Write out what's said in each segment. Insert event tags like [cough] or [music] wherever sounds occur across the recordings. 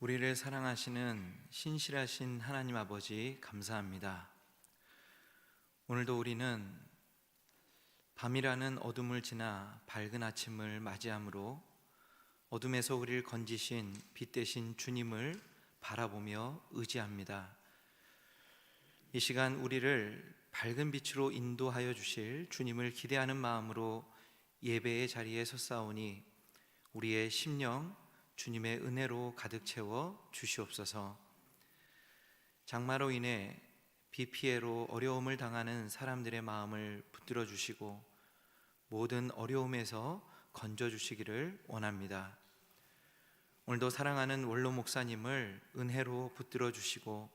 우리를 사랑하시는 신실하신 하나님 아버지 감사합니다. 오늘도 우리는 밤이라는 어둠을 지나 밝은 아침을 맞이함으로 어둠에서 우리를 건지신 빛 대신 주님을 바라보며 의지합니다. 이 시간 우리를 밝은 빛으로 인도하여 주실 주님을 기대하는 마음으로 예배의 자리에 섰사오니 우리의 심령 주님의 은혜로 가득 채워 주시옵소서. 장마로 인해 비 피해로 어려움을 당하는 사람들의 마음을 붙들어 주시고 모든 어려움에서 건져 주시기를 원합니다. 오늘도 사랑하는 원로 목사님을 은혜로 붙들어 주시고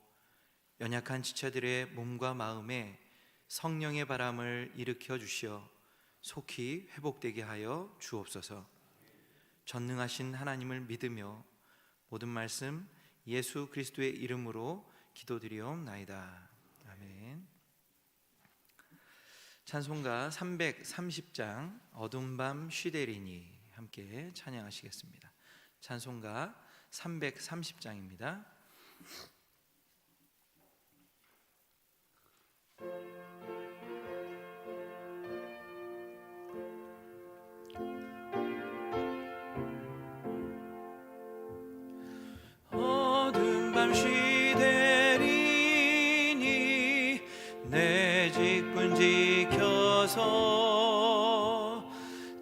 연약한 지체들의 몸과 마음에 성령의 바람을 일으켜 주시어 속히 회복되게 하여 주옵소서. 전능하신 하나님을 믿으며 모든 말씀 예수 그리스도의 이름으로 기도드리옵나이다. 아멘. 찬송가 330장 어둠 밤 쉬되리니 함께 찬양하시겠습니다. 찬송가 330장입니다.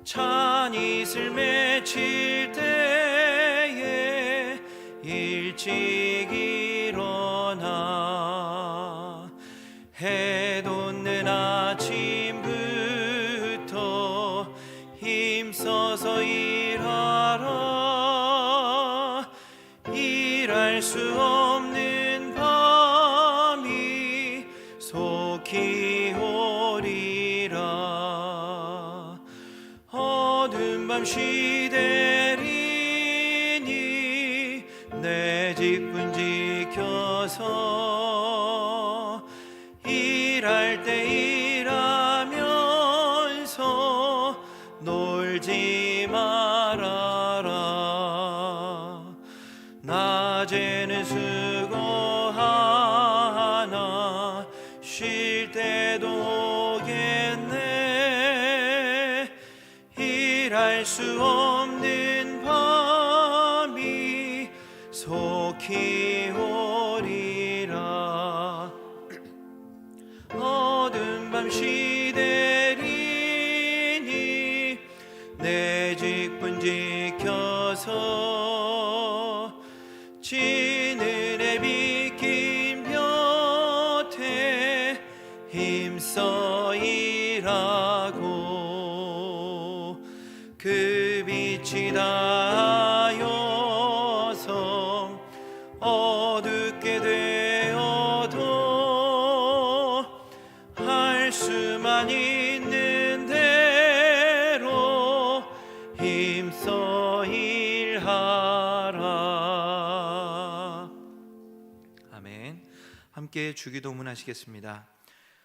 찬 이슬 맺힐 일할 때일 하고 그 빛이 닿아여서 어둡게 되어도 할 수만 있는 대로 힘써 일하라. 아멘. 함께 주기도문 하시겠습니다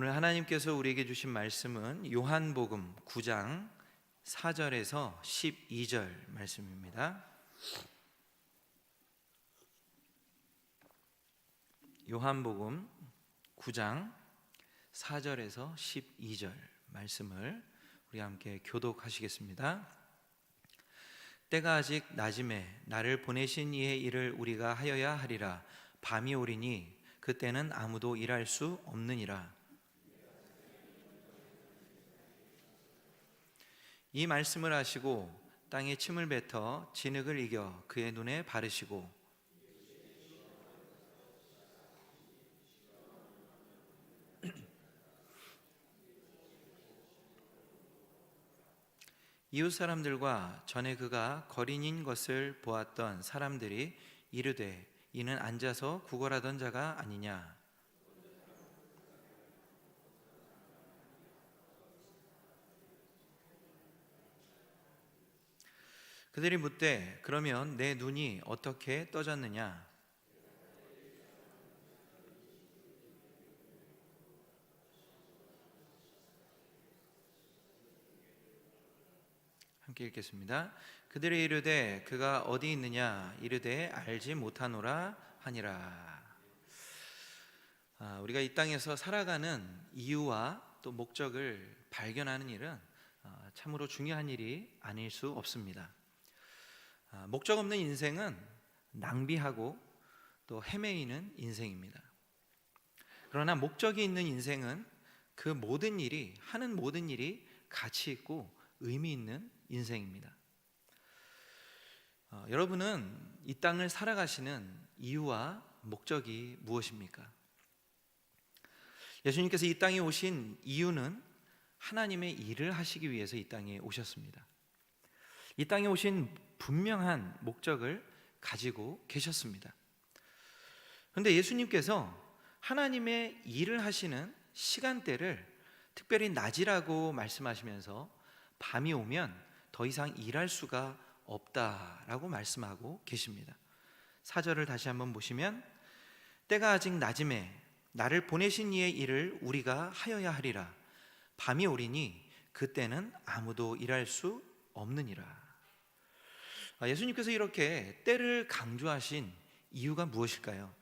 오늘 하나님께서 우리에게 주신 말씀은 요한복음 9장 4절에서 12절 말씀입니다. 요한복음 9장 4절에서 12절 말씀을 우리 함께 교독하시겠습니다. 때가 아직 낮음에 나를 보내신 이의 일을 우리가 하여야 하리라 밤이 오리니 그때는 아무도 일할 수 없느니라 이 말씀을 하시고 땅에 침을 뱉어 진흙을 이겨 그의 눈에 바르시고. [clears throat] 이웃 사람들과 전에 그가 거린인 것을 보았던 사람들이 이르되 이는 앉아서 구걸하던 자가 아니냐 그들이 묻되 그러면 내 눈이 어떻게 떠졌느냐 함께 읽겠습니다. 그들이 이르되 그가 어디 있느냐 이르되 알지 못하노라 하니라. 아, 우리가 이 땅에서 살아가는 이유와 또 목적을 발견하는 일은 아, 참으로 중요한 일이 아닐 수 없습니다. 아, 목적 없는 인생은 낭비하고 또 헤매이는 인생입니다. 그러나 목적이 있는 인생은 그 모든 일이 하는 모든 일이 가치 있고 의미 있는 인생입니다. 어, 여러분은 이 땅을 살아가시는 이유와 목적이 무엇입니까? 예수님께서 이 땅에 오신 이유는 하나님의 일을 하시기 위해서 이 땅에 오셨습니다. 이 땅에 오신 분명한 목적을 가지고 계셨습니다. 그런데 예수님께서 하나님의 일을 하시는 시간대를 특별히 낮이라고 말씀하시면서 밤이 오면 더 이상 일할 수가 없다라고 말씀하고 계십니다. 사절을 다시 한번 보시면 때가 아직 낮음에 나를 보내신 이의 일을 우리가 하여야 하리라. 밤이 오리니 그때는 아무도 일할 수 없느니라. 아, 예수님께서 이렇게 때를 강조하신 이유가 무엇일까요?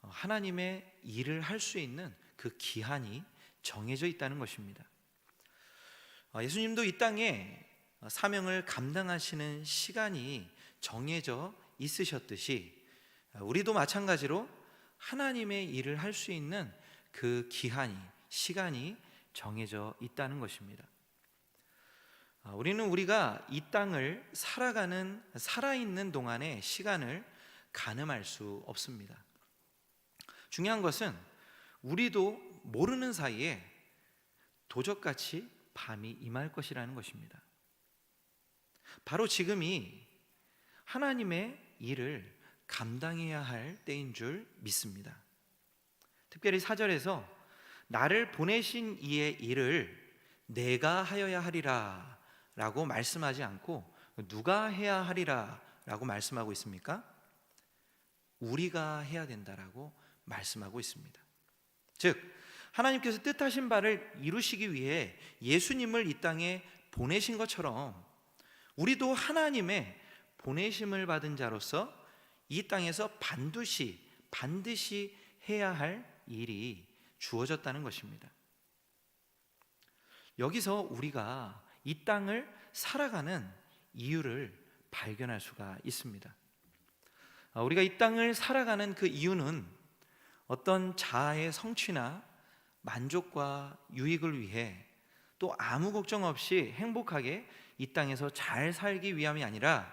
어, 하나님의 일을 할 수 있는 그 기한이 정해져 있다는 것입니다. 어, 예수님도 이 땅에 사명을 감당하시는 시간이 정해져 있으셨듯이 어, 우리도 마찬가지로 하나님의 일을 할 수 있는 그 기한이 시간이 정해져 있다는 것입니다. 어, 우리는 우리가 이 땅을 살아가는 살아있는 동안의 시간을 가늠할 수 없습니다. 중요한 것은 우리도 모르는 사이에 도적같이 밤이 임할 것이라는 것입니다. 바로 지금이 하나님의 일을 감당해야 할 때인 줄 믿습니다. 특별히 사절에서 나를 보내신 이의 일을 내가 하여야 하리라 라고 말씀하지 않고 누가 해야 하리라 라고 말씀하고 있습니까? 우리가 해야 된다라고 말씀하고 있습니다. 즉, 하나님께서 뜻하신 바를 이루시기 위해 예수님을 이 땅에 보내신 것처럼 우리도 하나님의 보내심을 받은 자로서 이 땅에서 반드시 반드시 해야 할 일이 주어졌다는 것입니다. 여기서 우리가 이 땅을 살아가는 이유를 발견할 수가 있습니다. 아, 우리가 이 땅을 살아가는 그 이유는 어떤 자아의 성취나 만족과 유익을 위해 또 아무 걱정 없이 행복하게 이 땅에서 잘 살기 위함이 아니라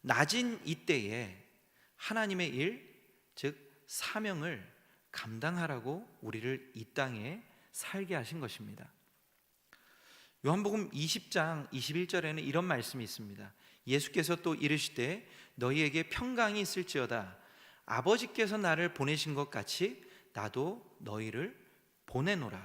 낮은 이때에 하나님의 일, 즉 사명을 감당하라고 우리를 이 땅에 살게 하신 것입니다. 요한복음 20장 21절에는 이런 말씀이 있습니다. 예수께서 또 이르시되 너희에게 평강이 있을지어다 아버지께서 나를 보내신 것 같이 나도 너희를 보내노라.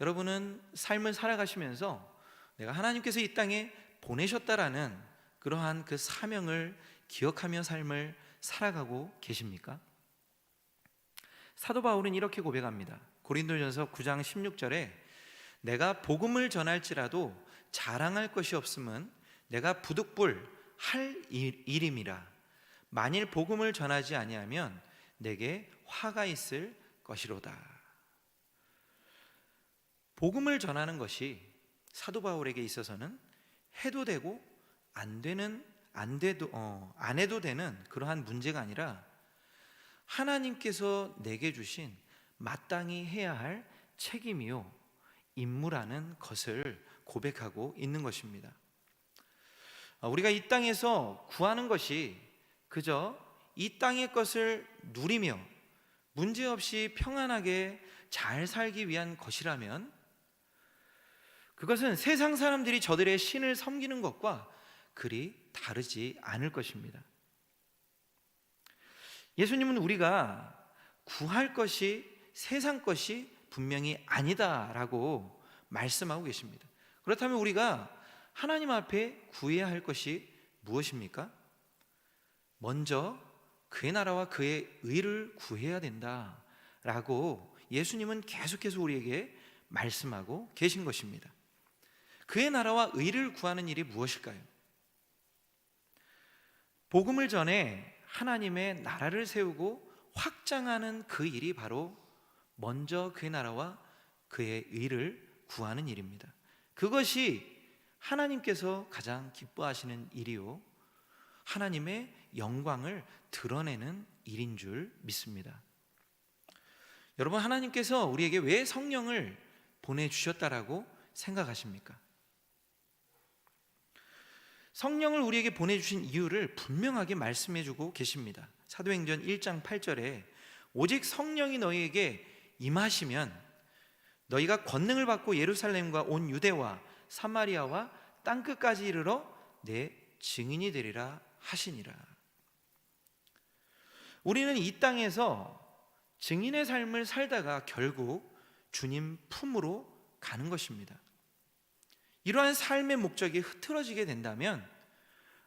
여러분은 삶을 살아가시면서 내가 하나님께서 이 땅에 보내셨다라는 그러한 그 사명을 기억하며 삶을 살아가고 계십니까? 사도 바울은 이렇게 고백합니다. 고린도전서 9장 16절에 내가 복음을 전할지라도 자랑할 것이 없음은 내가 부득불 할 일임이라 만일 복음을 전하지 아니하면 내게 화가 있을 것이로다. 복음을 전하는 것이 사도 바울에게 있어서는 해도 되고 안 되는 안 돼도 어, 안 해도 되는 그러한 문제가 아니라 하나님께서 내게 주신 마땅히 해야 할 책임이요 임무라는 것을 고백하고 있는 것입니다. 어, 우리가 이 땅에서 구하는 것이 그저 이 땅의 것을 누리며 문제없이 평안하게 잘 살기 위한 것이라면 그것은 세상 사람들이 저들의 신을 섬기는 것과 그리 다르지 않을 것입니다. 예수님은 우리가 구할 것이 세상 것이 분명히 아니다라고 말씀하고 계십니다. 그렇다면 우리가 하나님 앞에 구해야 할 것이 무엇입니까? 먼저 그의 나라와 그의 의를 구해야 된다라고 예수님은 계속해서 우리에게 말씀하고 계신 것입니다. 그의 나라와 의를 구하는 일이 무엇일까요? 복음을 전해 하나님의 나라를 세우고 확장하는 그 일이 바로 먼저 그의 나라와 그의 의를 구하는 일입니다. 그것이 하나님께서 가장 기뻐하시는 일이요. 하나님의 영광을 드러내는 일인 줄 믿습니다. 여러분, 하나님께서 우리에게 왜 성령을 보내주셨다라고 생각하십니까? 성령을 우리에게 보내주신 이유를 분명하게 말씀해주고 계십니다. 사도행전 1장 8절에 오직 성령이 너희에게 임하시면 너희가 권능을 받고 예루살렘과 온 유대와 사마리아와 땅 끝까지 이르러 내 증인이 되리라 하시니라. 우리는 이 땅에서 증인의 삶을 살다가 결국 주님 품으로 가는 것입니다. 이러한 삶의 목적이 흐트러지게 된다면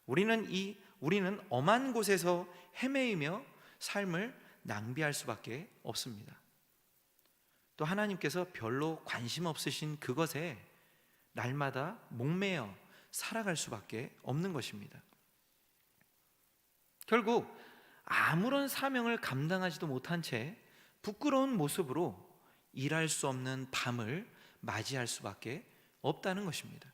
우리는 이 우리는 엄한 곳에서 헤매이며 삶을 낭비할 수밖에 없습니다. 또 하나님께서 별로 관심 없으신 그것에 날마다 목매어 살아갈 수밖에 없는 것입니다. 결국 아무런 사명을 감당하지도 못한 채 부끄러운 모습으로 일할 수 없는 밤을 맞이할 수밖에 없다는 것입니다.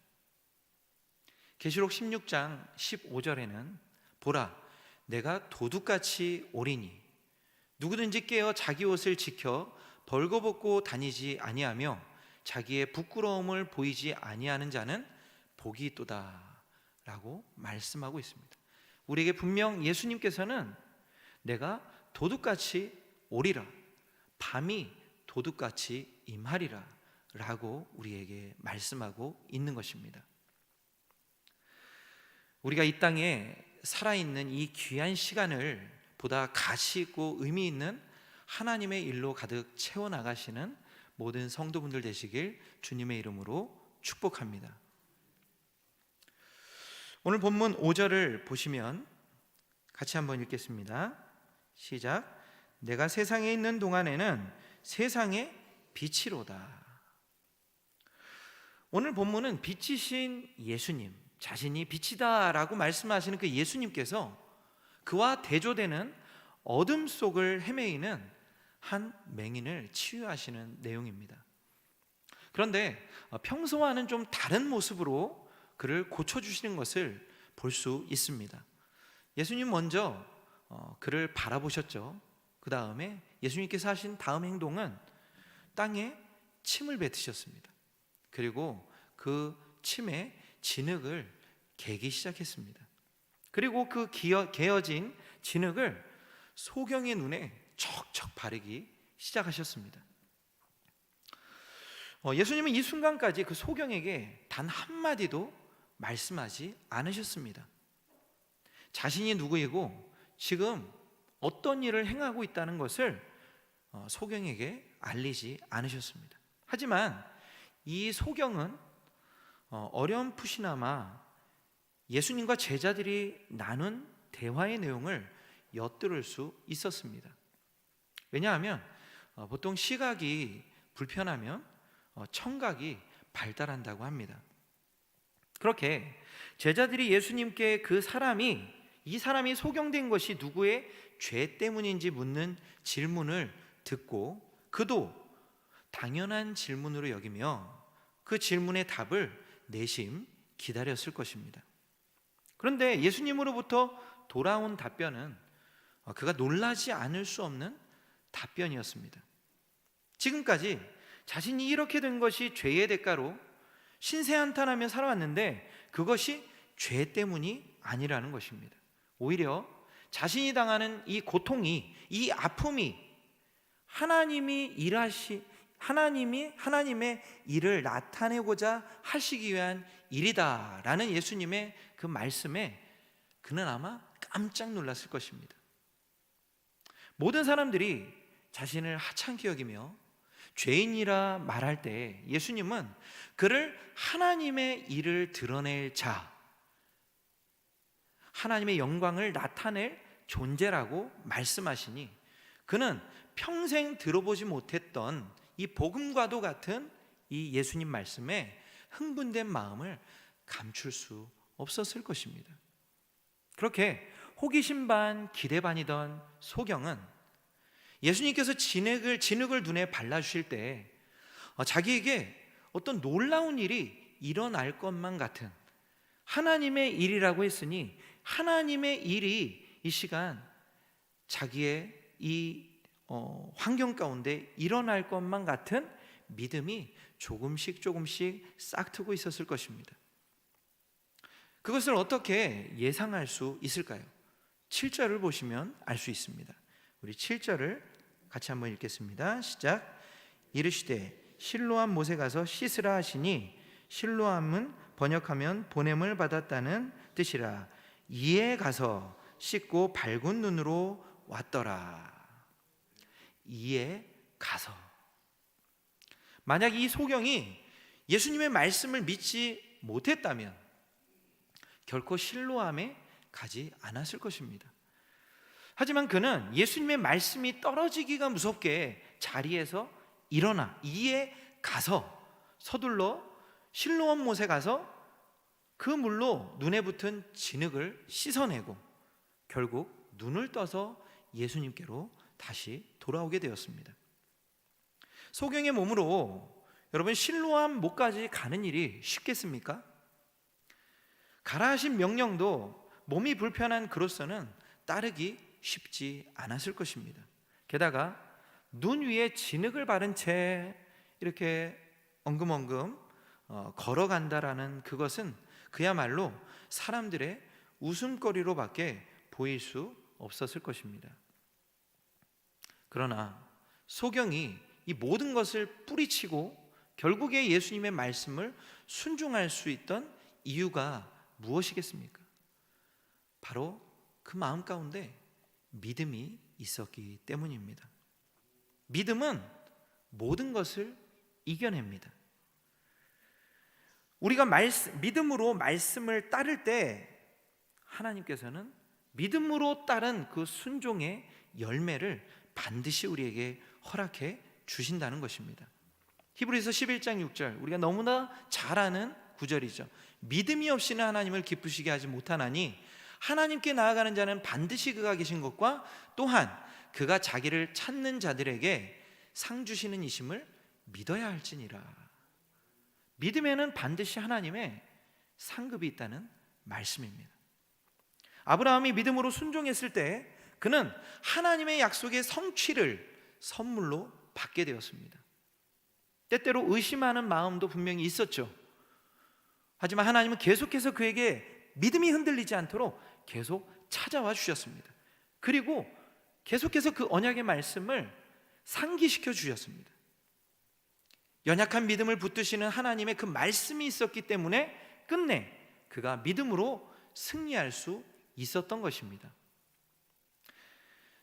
계시록 16장 15절에는 보라 내가 도둑같이 오리니 누구든지 깨어 자기 옷을 지켜 벌거벗고 다니지 아니하며 자기의 부끄러움을 보이지 아니하는 자는 복이 있도다라고 말씀하고 있습니다. 우리에게 분명 예수님께서는 내가 도둑같이 오리라 밤이 도둑같이 임하리라 라고 우리에게 말씀하고 있는 것입니다. 우리가 이 땅에 살아있는 이 귀한 시간을 보다 가치 있고 의미 있는 하나님의 일로 가득 채워 나가시는 모든 성도분들 되시길 주님의 이름으로 축복합니다. 오늘 본문 5절을 보시면 같이 한번 읽겠습니다. 시작. 내가 세상에 있는 동안에는 세상의 빛이로다. 오늘 본문은 빛이신 예수님, 자신이 빛이다라고 말씀하시는 그 예수님께서 그와 대조되는 어둠 속을 헤매이는 한 맹인을 치유하시는 내용입니다. 그런데 어, 평소와는 좀 다른 모습으로 그를 고쳐주시는 것을 볼 수 있습니다. 예수님 먼저 어, 그를 바라보셨죠. 그 다음에 예수님께서 하신 다음 행동은 땅에 침을 뱉으셨습니다. 그리고 그 침에 진흙을 개기 시작했습니다. 그리고 그 개어진 진흙을 소경의 눈에 척척 바르기 시작하셨습니다. 어, 예수님은 이 순간까지 그 소경에게 단 한마디도 말씀하지 않으셨습니다. 자신이 누구이고 지금 어떤 일을 행하고 있다는 것을 어, 소경에게 알리지 않으셨습니다. 하지만 이 소경은 어, 어렴풋이나마 예수님과 제자들이 나눈 대화의 내용을 엿들을 수 있었습니다. 왜냐하면 어, 보통 시각이 불편하면 어, 청각이 발달한다고 합니다. 그렇게 제자들이 예수님께 그 사람이 이 사람이 소경된 것이 누구의 죄 때문인지 묻는 질문을 듣고 그도 당연한 질문으로 여기며 그 질문의 답을 내심 기다렸을 것입니다. 그런데 예수님으로부터 돌아온 답변은 어, 그가 놀라지 않을 수 없는 답변이었습니다. 지금까지 자신이 이렇게 된 것이 죄의 대가로 신세한탄하며 살아왔는데 그것이 죄 때문이 아니라는 것입니다. 오히려 자신이 당하는 이 고통이 이 아픔이 하나님이 일하시 하나님이 하나님의 일을 나타내고자 하시기 위한 일이다라는 예수님의 그 말씀에 그는 아마 깜짝 놀랐을 것입니다. 모든 사람들이 자신을 하찮게 여기며 죄인이라 말할 때 예수님은 그를 하나님의 일을 드러낼 자, 하나님의 영광을 나타낼 존재라고 말씀하시니 그는 평생 들어보지 못했던 이 복음과도 같은 이 예수님 말씀에 흥분된 마음을 감출 수 없었을 것입니다. 그렇게 호기심 반 기대 반이던 소경은 예수님께서 진흙을 진흙을 눈에 발라 주실 때 어, 자기에게 어떤 놀라운 일이 일어날 것만 같은 하나님의 일이라고 했으니 하나님의 일이 이 시간 자기의 이 어, 환경 가운데 일어날 것만 같은 믿음이 조금씩 조금씩 싹트고 있었을 것입니다. 그것을 어떻게 예상할 수 있을까요? 7절을 보시면 알 수 있습니다. 우리 7절을 같이 한번 읽겠습니다. 시작. 이르시되 실로암 못에 가서 씻으라 하시니 실로암은 번역하면 보냄을 받았다는 뜻이라. 이에 가서 씻고 밝은 눈으로 왔더라. 이에 가서 만약 이 소경이 예수님의 말씀을 믿지 못했다면 결코 실로암에 가지 않았을 것입니다. 하지만 그는 예수님의 말씀이 떨어지기가 무섭게 자리에서 일어나 이에 가서 서둘러 실로암 못에 가서 그 물로 눈에 붙은 진흙을 씻어내고 결국 눈을 떠서 예수님께로 다시 돌아오게 되었습니다. 소경의 몸으로 여러분 실로암 못까지 가는 일이 쉽겠습니까? 가라 하신 명령도 몸이 불편한 그로서는 따르기 쉽지 않았을 것입니다. 게다가 눈 위에 진흙을 바른 채 이렇게 엉금엉금 어, 걸어간다라는 그것은 그야말로 사람들의 웃음거리로밖에 보일 수 없었을 것입니다. 그러나 소경이 이 모든 것을 뿌리치고 결국에 예수님의 말씀을 순종할 수 있던 이유가 무엇이겠습니까? 바로 그 마음 가운데 믿음이 있었기 때문입니다. 믿음은 모든 것을 이겨냅니다. 우리가 말씀, 믿음으로 말씀을 따를 때 하나님께서는 믿음으로 따른 그 순종의 열매를 반드시 우리에게 허락해 주신다는 것입니다. 히브리서 11장 6절 우리가 너무나 잘 아는 구절이죠. 믿음이 없이는 하나님을 기쁘시게 하지 못하나니 하나님께 나아가는 자는 반드시 그가 계신 것과 또한 그가 자기를 찾는 자들에게 상 주시는 이심을 믿어야 할지니라. 믿음에는 반드시 하나님의 상급이 있다는 말씀입니다. 아브라함이 믿음으로 순종했을 때 그는 하나님의 약속의 성취를 선물로 받게 되었습니다. 때때로 의심하는 마음도 분명히 있었죠. 하지만 하나님은 계속해서 그에게 믿음이 흔들리지 않도록 계속 찾아와 주셨습니다. 그리고 계속해서 그 언약의 말씀을 상기시켜 주셨습니다. 연약한 믿음을 붙드시는 하나님의 그 말씀이 있었기 때문에 끝내 그가 믿음으로 승리할 수 있었던 것입니다.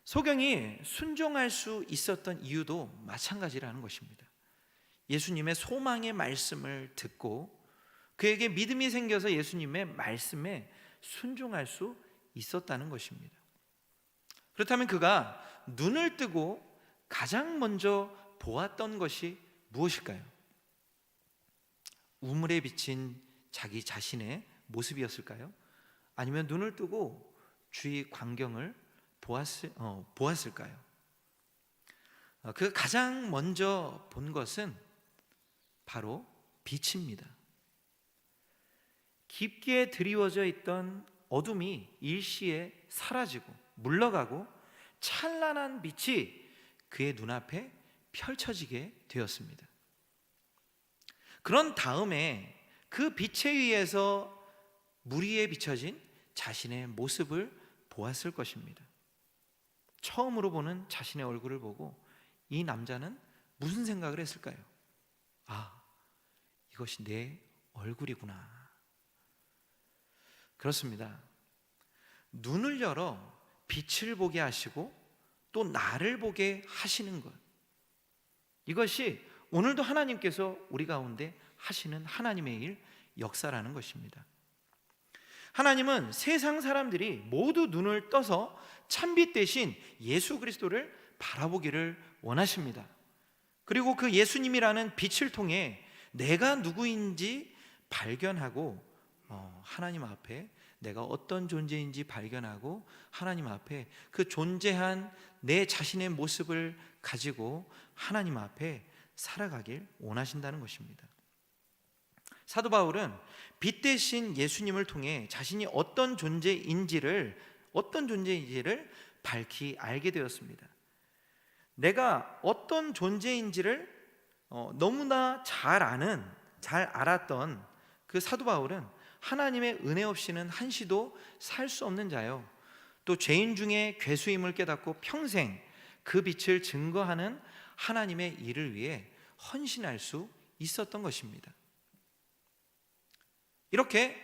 소경이 순종할 수 있었던 이유도 마찬가지라는 것입니다. 예수님의 소망의 말씀을 듣고 그에게 믿음이 생겨서 예수님의 말씀에 순종할 수 있었다는 것입니다. 그렇다면 그가 눈을 뜨고 가장 먼저 보았던 것이 무엇일까요? 우물에 비친 자기 자신의 모습이었을까요? 아니면 눈을 뜨고 주위 광경을 보았을, 어, 보았을까요? 어, 그 가장 먼저 본 것은 바로 빛입니다. 깊게 드리워져 있던 어둠이 일시에 사라지고 물러가고 찬란한 빛이 그의 눈앞에 펼쳐지게 되었습니다. 그런 다음에 그 빛에 의해서 물 위에 비춰진 자신의 모습을 보았을 것입니다. 처음으로 보는 자신의 얼굴을 보고 이 남자는 무슨 생각을 했을까요? 아, 이것이 내 얼굴이구나. 그렇습니다. 눈을 열어 빛을 보게 하시고 또 나를 보게 하시는 것. 이것이 오늘도 하나님께서 우리 가운데 하시는 하나님의 일, 역사라는 것입니다. 하나님은 세상 사람들이 모두 눈을 떠서 참빛 대신 예수 그리스도를 바라보기를 원하십니다. 그리고 그 예수님이라는 빛을 통해 내가 누구인지 발견하고 어, 하나님 앞에 내가 어떤 존재인지 발견하고 하나님 앞에 그 존재한 내 자신의 모습을 가지고 하나님 앞에 살아가길 원하신다는 것입니다. 사도 바울은 빛 대신 예수님을 통해 자신이 어떤 존재인지를 어떤 존재인지를 밝히 알게 되었습니다. 내가 어떤 존재인지를 어, 너무나 잘 아는 잘 알았던 그 사도 바울은 하나님의 은혜 없이는 한시도 살 수 없는 자요. 또 죄인 중에 괴수임을 깨닫고 평생 그 빛을 증거하는 하나님의 일을 위해 헌신할 수 있었던 것입니다. 이렇게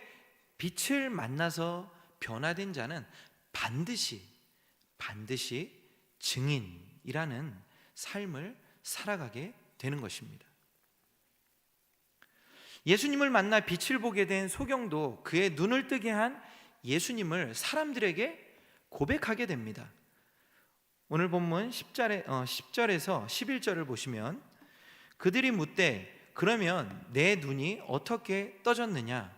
빛을 만나서 변화된 자는 반드시 반드시 증인이라는 삶을 살아가게 되는 것입니다. 예수님을 만나 빛을 보게 된 소경도 그의 눈을 뜨게 한 예수님을 사람들에게 고백하게 됩니다. 오늘 본문 10절에, 어, 10절에서 11절을 보시면 그들이 묻되 그러면 내 눈이 어떻게 떠졌느냐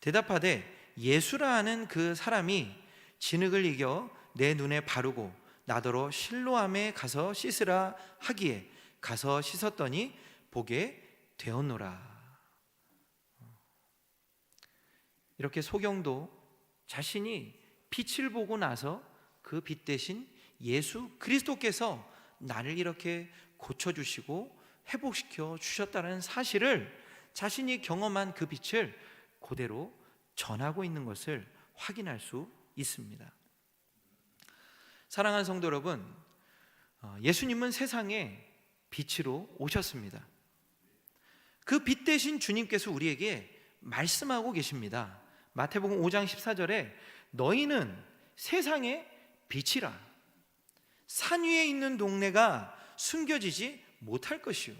대답하되 예수라 하는 그 사람이 진흙을 이겨 내 눈에 바르고 나더러 실로암에 가서 씻으라 하기에 가서 씻었더니 보게 되었노라. 이렇게 소경도 자신이 빛을 보고 나서 그 빛 대신 예수 그리스도께서 나를 이렇게 고쳐주시고 회복시켜 주셨다는 사실을 자신이 경험한 그 빛을 그대로 전하고 있는 것을 확인할 수 있습니다. 사랑하는 성도 여러분, 어, 예수님은 세상에 빛으로 오셨습니다. 그 빛 대신 주님께서 우리에게 말씀하고 계십니다. 마태복음 5장 14절에 너희는 세상의 빛이라 산 위에 있는 동네가 숨겨지지 못할 것이요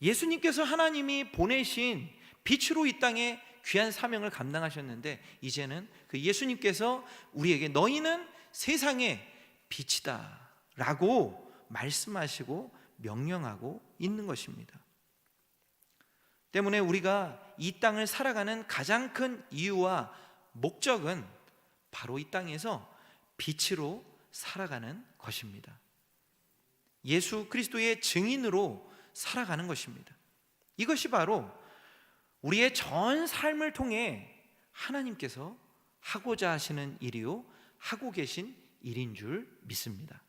예수님께서 하나님이 보내신 빛으로 이 땅에 귀한 사명을 감당하셨는데 이제는 그 예수님께서 우리에게 너희는 세상의 빛이다라고 말씀하시고 명령하고 있는 것입니다. 때문에 우리가 이 땅을 살아가는 가장 큰 이유와 목적은 바로 이 땅에서 빛으로 살아가는 것입니다. 예수 그리스도의 증인으로 살아가는 것입니다. 이것이 바로 우리의 전 삶을 통해 하나님께서 하고자 하시는 일이요, 하고 계신 일인 줄 믿습니다.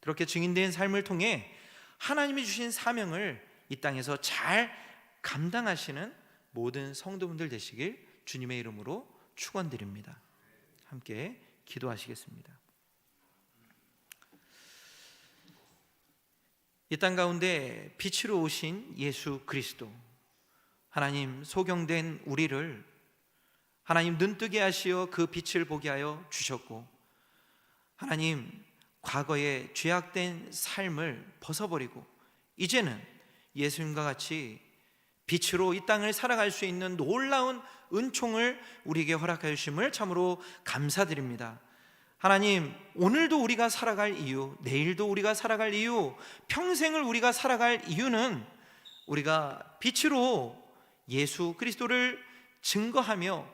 그렇게 증인된 삶을 통해 하나님이 주신 사명을 이 땅에서 잘 감당하시는 모든 성도분들 되시길 주님의 이름으로 축원드립니다. 함께 기도하시겠습니다. 이 땅 가운데 빛으로 오신 예수 그리스도 하나님 소경된 우리를 하나님 눈뜨게 하시어 그 빛을 보게 하여 주셨고 하나님 과거의 죄악된 삶을 벗어버리고 이제는 예수님과 같이 빛으로 이 땅을 살아갈 수 있는 놀라운 은총을 우리에게 허락하여 주심을 참으로 감사드립니다. 하나님, 오늘도 우리가 살아갈 이유, 내일도 우리가 살아갈 이유, 평생을 우리가 살아갈 이유는 우리가 빛으로 예수 그리스도를 증거하며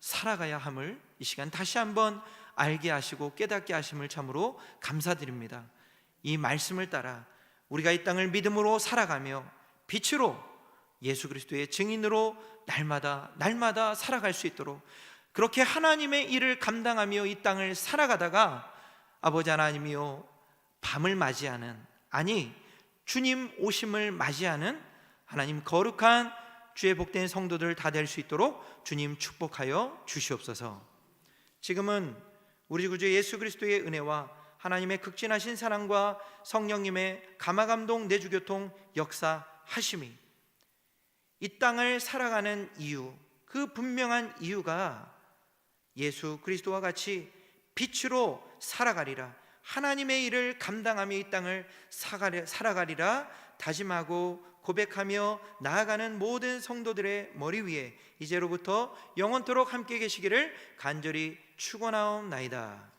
살아가야 함을 이 시간 다시 한번 알게 하시고 깨닫게 하심을 참으로 감사드립니다. 이 말씀을 따라 우리가 이 땅을 믿음으로 살아가며 빛으로 예수 그리스도의 증인으로 날마다 날마다 살아갈 수 있도록 그렇게 하나님의 일을 감당하며 이 땅을 살아가다가 아버지 하나님이요 밤을 맞이하는 아니 주님 오심을 맞이하는 하나님 거룩한 주의 복된 성도들 다 될 수 있도록 주님 축복하여 주시옵소서. 지금은 우리 구주 예수 그리스도의 은혜와 하나님의 극진하신 사랑과 성령님의 감화 감동 내주 교통 역사 하심이 이 땅을 살아가는 이유, 그 분명한 이유가 예수 그리스도와 같이 빛으로 살아가리라. 하나님의 일을 감당하며 이 땅을 살아가리라 다짐하고 고백하며 나아가는 모든 성도들의 머리 위에 이제로부터 영원토록 함께 계시기를 간절히 축원하옵나이다.